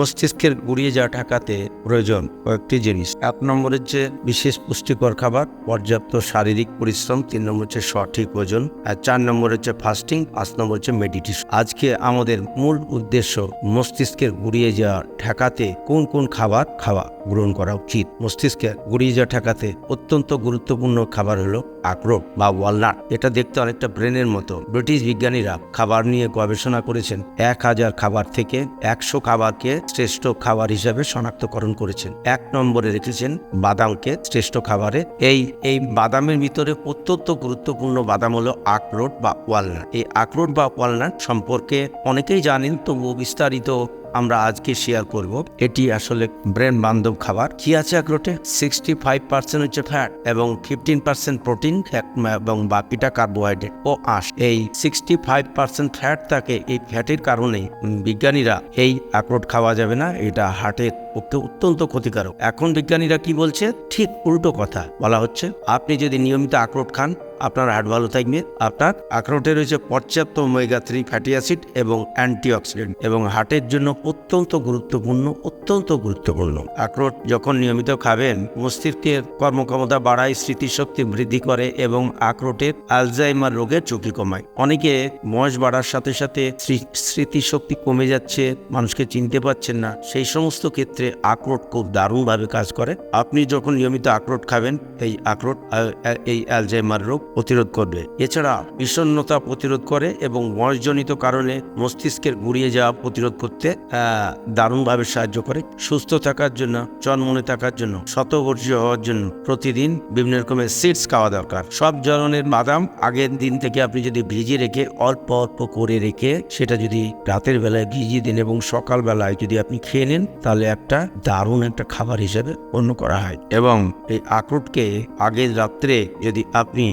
মস্তিষ্কের গুড়িয়ে যাওয়া ঠেকাতে প্রয়োজন কয়েকটি জিনিস। এক নম্বর হচ্ছে বিশেষ পুষ্টিকর খাবার, পর্যাপ্ত শারীরিক পরিশ্রম, তিন নম্বর হচ্ছে সঠিক ওজন, আর চার নম্বর হচ্ছে ফাস্টিং পাঁচ নম্বর হচ্ছে মেডিটেশন আজকে আমাদের মূল উদ্দেশ্য মস্তিষ্কের গুড়িয়ে যাওয়া ঠেকাতে কোন কোন খাবার খাওয়া, গ্রহণ করা উচিত। মস্তিষ্কের গুড়িয়ে যাওয়া ঠেকাতে অত্যন্ত গুরুত্বপূর্ণ খাবার হলো আখরোট বা ওয়ালনাট। এটা দেখতে অনেকটা ব্রেনের মতো। ব্রিটিশ বিজ্ঞানীরা খাবার নিয়ে গবেষণা করেছেন। এক হাজার খাবার থেকে একশো খাবারকে শ্রেষ্ঠ খাবার হিসাবে শনাক্তকরণ করেছেন। এক নম্বরে রেখেছেন বাদামকে শ্রেষ্ঠ খাবারে। এই এই বাদামের ভিতরে অত্যন্ত গুরুত্বপূর্ণ বাদাম হলো আখরোট বা ওয়ালনাট। এই আখরোট বা ওয়ালনাট সম্পর্কে অনেকেই জানেন, তবুও বিস্তারিত আমরা আজকে শেয়ার করব। এটি আসলে ব্রেন বান্ধব খাবার। কি আছে আখরোটে? সিক্সটি ফাইভ পার্সেন্ট হচ্ছে ফ্যাট এবং ফিফটিন পার্সেন্ট প্রোটিন এবং বাকিটা কার্বোহাইড্রেট ও আঁশ। এই সিক্সটি ফাইভ পার্সেন্ট ফ্যাট থাকে এই ফ্যাটের কারণে বিজ্ঞানীরা এই আখরোট খাওয়া যাবে না, এটা হার্টের পক্ষে অত্যন্ত ক্ষতিকারক। এখন বিজ্ঞানীরা কি বলছে? ঠিক উল্টো কথা। বলা হচ্ছে, আপনি যদি নিয়মিত আখরোট খান, আপনার হার্ট ভালো থাকবে, আপনার আখরোটে রয়েছে পর্যাপ্ত ওমেগা থ্রি ফ্যাটি অ্যাসিড এবং অ্যান্টিঅক্সিডেন্ট এবং হার্টের জন্য অত্যন্ত গুরুত্বপূর্ণ অত্যন্ত গুরুত্বপূর্ণ। আখরোট যখন নিয়মিত খাবেন, মস্তিষ্কের কর্মক্ষমতা বাড়ায়, স্মৃতিশক্তি বৃদ্ধি করে এবং আখরোটের আলজাইমার রোগের ঝুঁকি কমায়। অনেকে বয়স বাড়ার সাথে সাথে স্মৃতিশক্তি কমে যাচ্ছে, মানুষকে চিনতে পারছেন না। সেই সমস্ত ক্ষেত্রে আখরোট খুব দারুণভাবে কাজ করে। আপনি যখন নিয়মিত আখরোট খাবেন, এই আখরোট এই অ্যালজাইমার রোগ প্রতিরোধ করবে। এছাড়া বিষণ্ণতা প্রতিরোধ করে এবং বয়সজনিত কারণে মস্তিষ্কের গুড়িয়ে যাওয়া প্রতিরোধ করতে দারুণভাবে সাহায্য করে। সুস্থ থাকার জন্য, চনমনে থাকার জন্য শতবর্ষীয় হওয়ার জন্য প্রতিদিন বিভিন্ন রকমের সিডস খাওয়া দরকার। সব ধরনের বাদাম আগের দিন থেকে আপনি যদি ভিজিয়ে রেখে, অল্প অল্প করে রেখে, সেটা যদি রাতের বেলায় ভিজিয়ে দিন এবং সকালবেলায় যদি আপনি খেয়ে নেন, তাহলে একটা দারুণ একটা খাবার হিসেবে গণ্য করা হয়। এবং এই আখরোটকে আগের রাত্রে যদি আপনি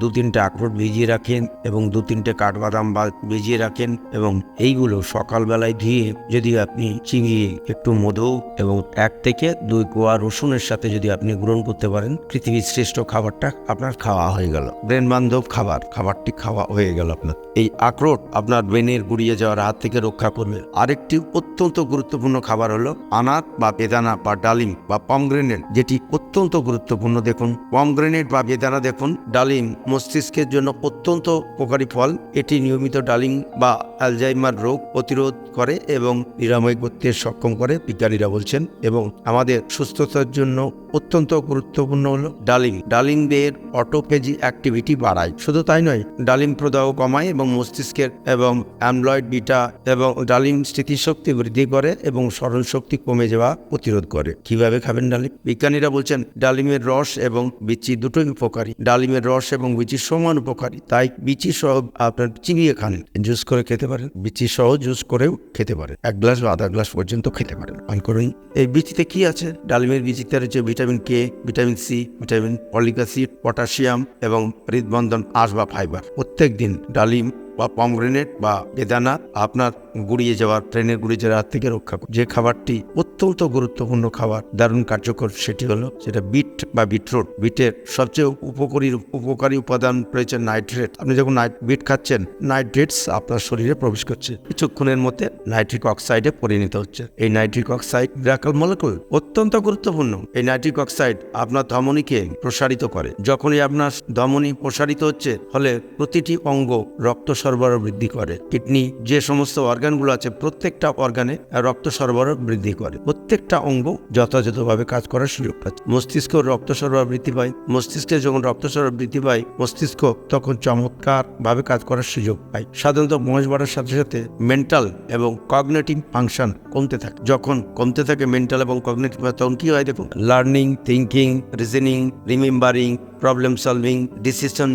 দু তিনটে আখরোট ভিজিয়ে রাখেন এবং দু তিনটে কাঠবাদাম ভিজিয়ে রাখেন এবং এইগুলো সকালবেলায় ধুয়ে যদি আপনি চিংড়ি একটু মধু এবং এক থেকে দুই কোয়া রসুনের সাথে যদি আপনি গ্রহণ করতে পারেন, পৃথিবীর শ্রেষ্ঠ খাবারটা আপনার খাওয়া হয়ে গেল। ব্রেন বান্ধব খাবার, খাবারটি খাওয়া হয়ে গেল আপনার। এই আখরোট আপনার ব্রেনের গুড়িয়ে যাওয়ার হাত থেকে রক্ষা করবে। আরেকটি অত্যন্ত গুরুত্বপূর্ণ খাবার হলো আনার বা বেদানা বা ডালিম বা পমগ্রেনেট, যেটি অত্যন্ত গুরুত্বপূর্ণ, দেখুন। পমগ্রেনেট বা বেদানা, দেখুন। ডালিম মস্তিষ্কের জন্য অত্যন্ত উপকারী ফল। এটি নিয়মিত ডালিম বা অ্যালজাইমার রোগ প্রতিরোধ করে এবং নিরাময় করতে সক্ষম করে, বিজ্ঞানীরা বলছেন। এবং আমাদের সুস্থতার জন্য অত্যন্ত গুরুত্বপূর্ণ হলো ডালিম। ডালিমদের অটোফেজি অ্যাক্টিভিটি বাড়ায়। শুধু তাই নয়, ডালিম প্রদাহ কমায় এবং মস্তিষ্কের এবং অ্যামলয়েড বিটা এবং ডালিম স্মৃতিশক্তি বৃদ্ধি করে এবং স্মরণ শক্তি কমে যাওয়া প্রতিরোধ করে। কীভাবে খাবেন ডালিম? বিজ্ঞানীরা বলছেন, ডালিমের রস এবং বিচি দুটোই উপকারী। ডালিমের রস এবং বিচি সমান উপকারী। তাই বিচি সহ আপনার চিবিয়ে খান। জুস করে খেতে পারেন। বিচি সহ জুস করেও খেতে পারেন। এক গ্লাস বা আধা গ্লাস পর্যন্ত খেতে পারেন। পান করুন, এই বিচিতে কি আছে? ডালিমের বিচিতে রয়েছে vitamin K, vitamin C, vitamin oleic acid, potassium এবং হৃদবন্ধন, আঁশ বা ফাইবার। প্রত্যেক দিন ডালিম বা পমগ্রেনেট বা বেদানা আপনার গুড়িয়ে যাওয়ার ট্রেনের গুড়িয়ে যাওয়ার হাত থেকে রক্ষা করে। যে খাবারটি অত্যন্ত গুরুত্বপূর্ণ খাবার, দারুণ কার্যকর, সেটি হলো সেটা বিট বা বিটরুট। বিটের সবচেয়ে উপকারী উপকারী উপাদান রয়েছে নাইট্রেট। আপনি যখন বিট খাচ্ছেন, নাইট্রেটস আপনার শরীরে প্রবেশ করছে। কিছুক্ষণের মধ্যে নাইট্রিক অক্সাইডে পরিণত হচ্ছে। এই নাইট্রিক অক্সাইড বিরাকল মলেকুল অত্যন্ত গুরুত্বপূর্ণ। এই নাইট্রিক অক্সাইড আপনার ধমনীকে প্রসারিত করে। যখনই আপনার ধমনী প্রসারিত হচ্ছে, ফলে প্রতিটি অঙ্গ রক্ত সরবরাহ বৃদ্ধি করে। কিডনি যে সমস্ত অর্গানগুলো আছে, প্রত্যেকটা অর্গানে রক্ত সরবরাহ বৃদ্ধি করে। প্রত্যেকটা অঙ্গ যথাযথভাবে কাজ করার সুযোগ পাচ্ছে। মস্তিষ্ক রক্ত সরবরাহ বৃদ্ধি পায়। মস্তিষ্কে যখন রক্ত সরবরাহ বৃদ্ধি পায়, মস্তিষ্ক তখন চমৎকার ভাবে কাজ করার সুযোগ পায়। সাধারণত বয়স বাড়ার সাথে সাথে মেন্টাল এবং কগনেটিভ ফাংশন কমতে থাকে। যখন কমতে থাকে মেন্টাল এবং কগনেটিভ তখন কি হয় দেখুন? Learning thinking reasoning remembering problem solving decision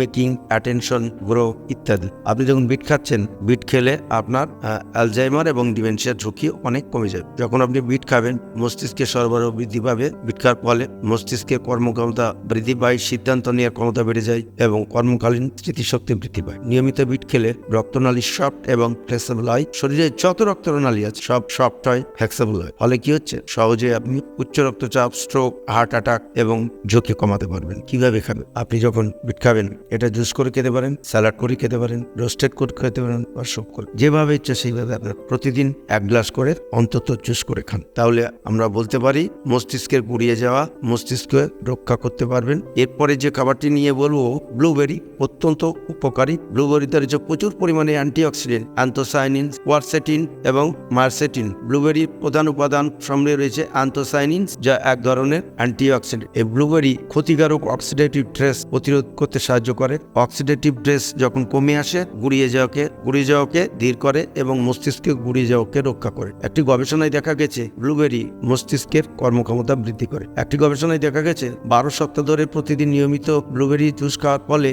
making attention grow ইত্যাদি। আপনি যখন বিট খাচ্ছেন বিট খেলে আপনার অ্যালজাইমার এবং ডিমেনশিয়ার ঝুঁকি অনেক কমে যাবে। যখন আপনি বিট খাবেন মস্তিষ্কের সরবরাহ বৃদ্ধি পাবে। বিট খাওয়ার ফলে মস্তিষ্কের কর্মক্ষমতা বৃদ্ধি পায়, সিদ্ধান্ত নেওয়ার ক্ষমতা বেড়ে যায় এবং কর্মকালীন স্মৃতিশক্তি বৃদ্ধি পায়। নিয়মিত বিট খেলে রক্তনালী সফট এবং ফ্লেক্সিবল হয়। শরীরে যত রক্তনালী আছে, সব সফট হয় ফ্লেক্সিবল হয়। ফলে কি হচ্ছে? সহজে আপনি উচ্চ রক্তচাপ স্ট্রোক হার্ট অ্যাটাক এবং ঝুঁকি কমাতে পারবেন। কীভাবে খাবেন আপনি যখন বিট খাবেন, এটা জুস করে খেতে পারেন স্যালাড করে খেতে পারেন রোস্টেড করে খেতে পারেন, বা সব করে। যেভাবে ইচ্ছা সেইভাবে আপনার প্রতিদিন এক গ্লাস করে অন্তত জুস করে খান। তাহলে আমরা বলতে পারি, মস্তিষ্কের গুড়িয়ে যাওয়া মস্তিষ্কে রক্ষা করতে পারবেন। এরপরে যে খাবারটি নিয়ে বলব ব্লুবেরি অত্যন্ত উপকারী। ব্লুবেরিতে রয়েছে প্রচুর পরিমাণে অ্যান্টিঅক্সিডেন্ট অ্যান্থোসাইনিন ওয়ারসেটিন এবং মার্সেটিন ব্লুবেরির প্রধান উপাদান সঙ্গে রয়েছে অ্যান্থোসাইনিন যা এক ধরনের অ্যান্টিঅক্সিডেন্ট এই ব্লুবেরি ক্ষতিকারক অক্সিডেটিভ স্ট্রেস প্রতিরোধ করতে সাহায্য করে। অক্সিডেটিভ স্ট্রেস যখন কমে আসে, গুড়িয়ে যাওয়াকে গুড়িয়ে যাওয়াকে ধীর করে এবং মস্তিষ্কে গুড়িয়ে যাওয়াকে রক্ষা করে। একটি গবেষণায় দেখা গেছে, ব্লুবেরি মস্তিষ্কের কর্মক্ষমতা বৃদ্ধি করে। একটি গবেষণায় দেখা গেছে, বারো সপ্তাহ ধরে প্রতিদিন নিয়মিত ব্লুবেরি জুস খাওয়ার ফলে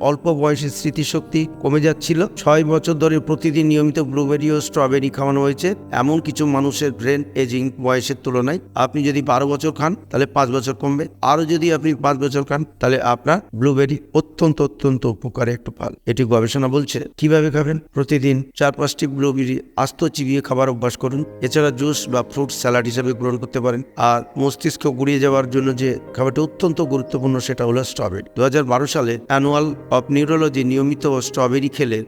অল্প বয়সে স্মৃতিশক্তি কমে যাচ্ছিল। ছয় বছর ধরে প্রতিদিন নিয়মিত ব্লুবেরি ও স্ট্রবেরি খাওয়ানো হয়েছে। এমন কিছু মানুষের ব্রেন এজিং বয়সের তুলনায়। আপনি যদি বারো বছর খান, তাহলে পাঁচ বছর কমবে। আরও যদি আপনি পাঁচ বছর খান তাহলে আপনার ব্লুবেরি অত্যন্ত অত্যন্ত উপকারী একটা ফল। এটি গবেষণা বলছে, কীভাবে খাবেন? প্রতিদিন চার পাঁচটি ব্লুবেরি আস্ত চিবিয়ে খাবার অভ্যাস করুন। এছাড়া জুস বা ফ্রুট স্যালাড হিসেবে গ্রহণ করতে পারেন। আর মস্তিষ্ক গুড়িয়ে যাওয়ার জন্য যে খাবারটি অত্যন্ত গুরুত্বপূর্ণ, সেটা হলো স্ট্রবেরি। দু হাজার বারো সালে অ্যানুয়াল অফ নিউরোলজি নিয়মিত স্ট্রবেরি খেলে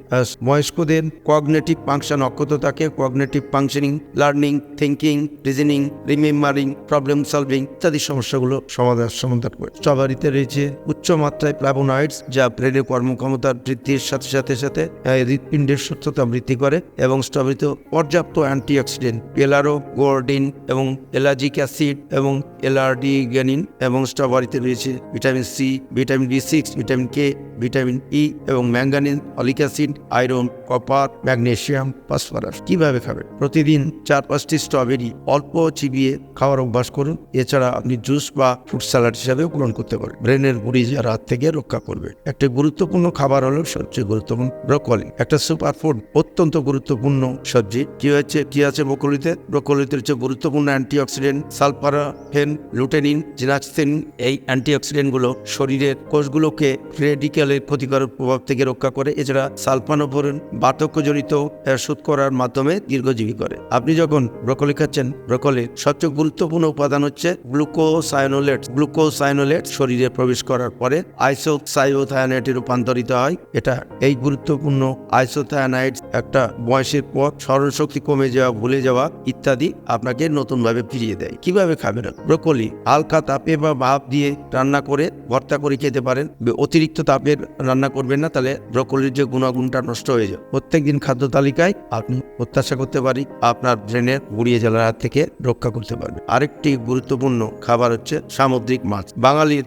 বয়স্কদের কগনেটিভ ফাংশন অক্ষত থাকে। Cognitive functioning, learning thinking reasoning, remembering, problem solving ইত্যাদি সমস্যাগুলো সমাধান সমাধান করে। স্ট্রবেরিতে রয়েছে উচ্চ মাত্রায় প্লাবোনয়েডস যা ব্রেনের কর্মক্ষমতা বৃদ্ধির সাথে সাথে সাথে হৃৎপিণ্ডের সুস্থতা বৃদ্ধি করে এবং স্ট্রবেরিতে পর্যাপ্ত অ্যান্টিঅক্সিডেন্ট, পেলারো গোর্ডিন এবং এলাজিক অ্যাসিড এবং এলার্ডিগেনিন এবং স্ট্রবেরিতে রয়েছে vitamin C, vitamin B six, vitamin K, vitamin E এবং manganese, oleic acid, iron, copper magnesium phosphorus. কীভাবে খাবেন? প্রতিদিন চার পাঁচটি স্ট্রবেরি অল্প চিবিয়ে খাওয়ার অভ্যাস করুন। এছাড়া আপনি জুস বা ফ্রুট স্যালাড হিসাবেও গ্রহণ করতে পারেন। ব্রেনের গুড়ি যাওয়ার হাত থেকে রক্ষা করবে। একটা গুরুত্বপূর্ণ খাবার হলো সবচেয়ে গুরুত্বপূর্ণ ব্রকলি। একটা সুপার ফুড অত্যন্ত গুরুত্বপূর্ণ সবজি। কি হচ্ছে কি আছে ব্রকলিতে? ব্রকলিতে হচ্ছে গুরুত্বপূর্ণ অ্যান্টিঅক্সিডেন্ট, সালফারাফেন লুটেনিন জিনাক্সিন। এই অ্যান্টিঅক্সিডেন্টগুলো শরীরের কোষগুলোকে রেডিক্যালের ক্ষতিকারক প্রভাব থেকে রক্ষা করে। এছাড়া সালফানোফোরেন বার্ধক্যজনিত সুদ করার মাধ্যমে দীর্ঘজীবী করে। আপনি যখন ব্রকলি খাচ্ছেন, ব্রকলির সবচেয়ে গুরুত্বপূর্ণ উপাদান হচ্ছে গ্লুকোসায়নোলেট গ্লুকোসায়নোলেট শরীরে প্রবেশ করার পরে আইসোসাইওথায়ানাইটে রূপান্তরিত হয়। এটা এই গুরুত্বপূর্ণ আইসোথায়ানাইট একটা বয়সের পর স্মরণশক্তি কমে যাওয়া, ভুলে যাওয়া ইত্যাদি আপনাকে নতুনভাবে ফিরিয়ে দেয়। কীভাবে খাবেন? ব্রকলি, হালকা তাপে বা ভাপ দিয়ে রান্না করে ভর্তা করে খেতে পারেন। অতিরিক্ত তাপের রান্না করবেন না, তাহলে ব্রকলির যে গুণাগুণটা নষ্ট হয়ে যায় প্রত্যেকদিন খাদ্য তালিকায় আপনি প্রত্যাশা করতে পারি, আপনার ব্রেনের গুড়িয়ে জ্বালার হাত থেকে রক্ষা করতে পারবে আরেকটি গুরুত্বপূর্ণ খাবার হচ্ছে সামুদ্রিক মাছ। বাঙালির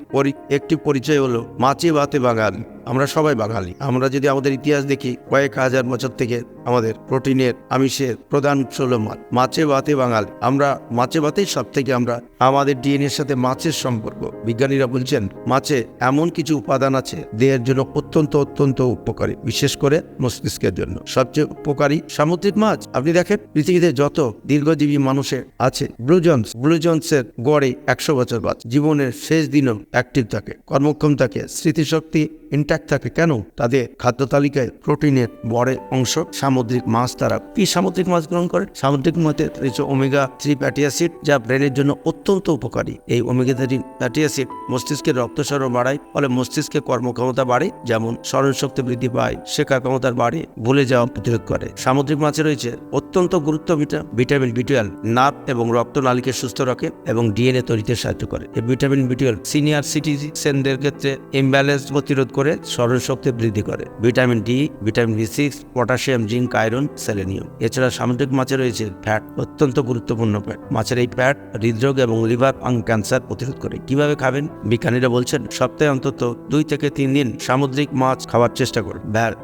একটি পরিচয় হলো মাছে ভাতে বাঙালি। আমরা সবাই বাঙালি। আমরা যদি আমাদের ইতিহাস দেখি, কয়েক হাজার বছর থেকে আমাদের প্রোটিনের, আমিষের প্রধান হলো মাছ। মাছে ভাতে বাঙালি। আমরা মাছে ভাতেই সব থেকে আমরা, আমাদের ডিএনএর সাথে মাছের সম্পর্ক। বিজ্ঞানীরা বলছেন, মাছে এমন কিছু উপাদান আছে, দেহের জন্য অত্যন্ত অত্যন্ত উপকারী, বিশেষ করে মস্তিষ্কের জন্য। সবচেয়ে উপকারী সামুদ্রিক মাছ। আপনি দেখেন, পৃথিবীতে যত দীর্ঘজীবী মানুষের আছে, ব্লুজন্স, ব্লুজন্সের গড়ে একশো বছর বাঁচ। জীবনের শেষ দিনও অ্যাক্টিভ থাকে, কর্মক্ষম থাকে, স্মৃতিশক্তি ইন্ট্যাক্ট থাকে। কেন? তাদের খাদ্য তালিকায় প্রোটিনের বড় অংশ সামুদ্রিক মাছ তারা কি সামুদ্রিক মাছ গ্রহণ করে? সামুদ্রিক মাছে রয়েছে ওমেগা থ্রি ফ্যাটি অ্যাসিড, যা ব্রেনের জন্য অত্যন্ত উপকারী। এই ওমেগা থ্রি ফ্যাটি অ্যাসিড মস্তিষ্কের রক্ত রক্তস্রাব বাড়ায়, ফলে মস্তিষ্কের কর্মক্ষমতা বাড়ে, যেমন স্মরণশক্তি বৃদ্ধি পায় শেখার ক্ষমতার বাড়ে, ভুলে যাওয়া প্রতিরোধ করে। সামুদ্রিক মাছে রয়েছে অত্যন্ত গুরুত্ব vita- vitamin B twelve nerve এবং রক্তনালীকে সুস্থ রাখে এবং ডিএনএ তৈরিতে সাহায্য করে। এই ভিটামিন বি টুয়েলভ সিনিয়র সিটিজেনদের ক্ষেত্রে ইমব্যালেন্স প্রতিরোধ করে স্মরণশক্তি বৃদ্ধি করে। Vitamin D, vitamin B six, potassium, zinc, iron, selenium. এছাড়া সামুদ্রিক মাছে রয়েছে ফ্যাট, অত্যন্ত গুরুত্বপূর্ণ ফ্যাট। মাছের এই ফ্যাট হৃদরোগ এবং লিভার ক্যান্সার প্রতিরোধ করে। কীভাবে খাবেন? বিজ্ঞানীরা বলছেন, সপ্তাহে অন্তত দুই থেকে তিন দিন সামুদ্রিক মাছ খাওয়ার চেষ্টা করুন।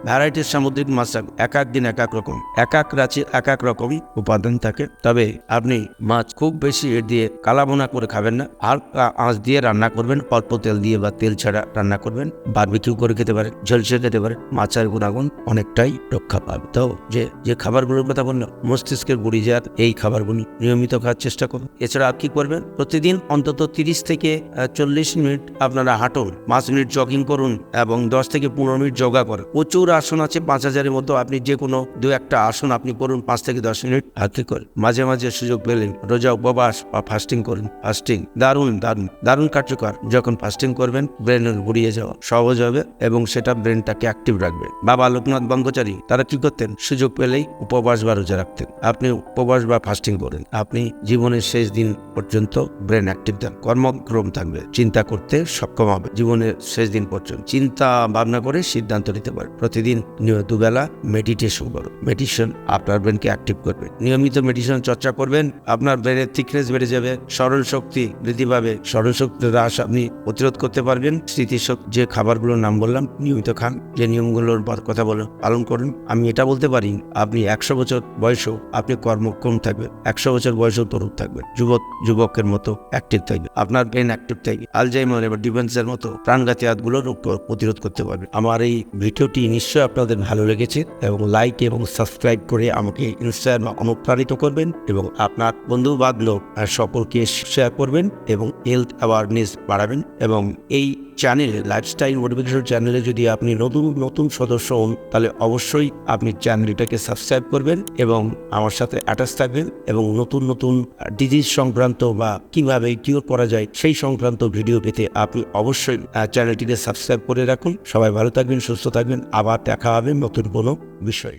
ভ্যারাইটির সামুদ্রিক মাছ এক এক দিন এক এক রকম। এক এক রাঁচি এক এক রকমই উপাদান থাকে। তবে আপনি মাছ খুব বেশি এর দিয়ে কালাবোনা করে খাবেন না। হালকা আঁচ দিয়ে রান্না করবেন। অল্প তেল দিয়ে বা তেল ছাড়া রান্না করবেন। বারবিকিউ করে করে খেতে পারেন ঝলসে খেতে পারেন মাচার গুণাগুণ অনেকটাই রক্ষা পাবে। তো যে যে খাবারগুলোর কথা বললাম মস্তিষ্কের গুড়িজাত, এই খাবারগুলো নিয়মিত খাওয়ার চেষ্টা করুন। এছাড়া আর কি করবেন? প্রতিদিন অন্তত তিরিশ থেকে চল্লিশ মিনিট আপনারা হাঁটুন, পাঁচ মিনিট জগিং করুন এবং দশ থেকে পনেরো মিনিট যোগা করুন। প্রচুর আসন আছে, পাঁচ হাজারের মতো আপনি যে কোনো দু একটা আসন আপনি করুন, পাঁচ থেকে দশ মিনিট আর কি করুন মাঝে মাঝে সুযোগ পেলেন রোজা উপবাস বা ফাস্টিং করুন। ফাস্টিং দারুণ দারুণ দারুণ কার্যকর। যখন ফাস্টিং করবেন, ব্রেনের গুড়িয়ে যাওয়া সহজ হবে এবং সেটা ব্রেনটাকে অ্যাক্টিভ রাখবে। বাবা লোকনাথ বঙ্গচারী তারা কি করতেন? সুযোগ পেলেই উপবাস বা রোজা রাখতেন। আপনি উপবাস বা ফাস্টিং করেন। আপনি জীবনের শেষ দিন পর্যন্ত ব্রেন অ্যাক্টিভ থাকবে কর্মক্রম থাকবে। চিন্তা করতে সক্ষম হবে। জীবনের শেষ দিন পর্যন্ত। চিন্তা ভাবনা করে সিদ্ধান্ত নিতে পারে। প্রতিদিন নিয়মিত দুবেলা মেডিটেশন করুন মেডিটেশন আপনার ব্রেনকে অ্যাক্টিভ করবে। নিয়মিত মেডিটেশন চর্চা করবেন, আপনার ব্রেনের থিকনেস বেড়ে যাবে স্মরণ শক্তি বৃদ্ধি পাবে। স্মরণ শক্তি হ্রাস আপনি প্রতিরোধ করতে পারবেন। স্মৃতিশক্তি যে খাবারগুলোর নাম বললাম, নিয়মিত খান, যে নিয়মগুলোর কথা বলেন পালন করুন। আমি এটা বলতে পারি, আপনি একশো বছর বয়সেও আপনি কর্মক্ষম থাকবেন, একশো বছর বয়সেও তরুণ থাকবেন, যুবক, যুবকের মতো অ্যাক্টিভ থাকবে আপনার ব্রেন অ্যাক্টিভ থাকবে আলজাইমার এবার ডিফেন্সের মতো প্রাণঘাতী হাতগুলো রোগ প্রতিরোধ করতে পারবে আমার এই ভিডিওটি নিশ্চয়ই আপনাদের ভালো লেগেছে এবং লাইক এবং সাবস্ক্রাইব করে আমাকে ইনস্টাগ্রাম অনুপ্রাণিত করবেন এবং আপনার বন্ধু বান্ধব সকলকে শেয়ার করবেন এবং হেলথ অ্যাওয়ারনেস বাড়াবেন এবং এই চ্যানেলে লাইফস্টাইল মোটিভেশন চ্যানেলে যদি আপনি নতুন নতুন সদস্য হন, তাহলে অবশ্যই আপনি চ্যানেলটাকে সাবস্ক্রাইব করবেন এবং আমার সাথে অ্যাটাচ থাকবেন এবং নতুন নতুন ডিজিজ সংক্রান্ত বা কীভাবে কিওর করা যায় সেই সংক্রান্ত ভিডিও পেতে আপনি অবশ্যই চ্যানেলটিকে সাবস্ক্রাইব করে রাখুন। সবাই ভালো থাকবেন, সুস্থ থাকবেন। আবার দেখা হবে নতুন কোনো বিষয়।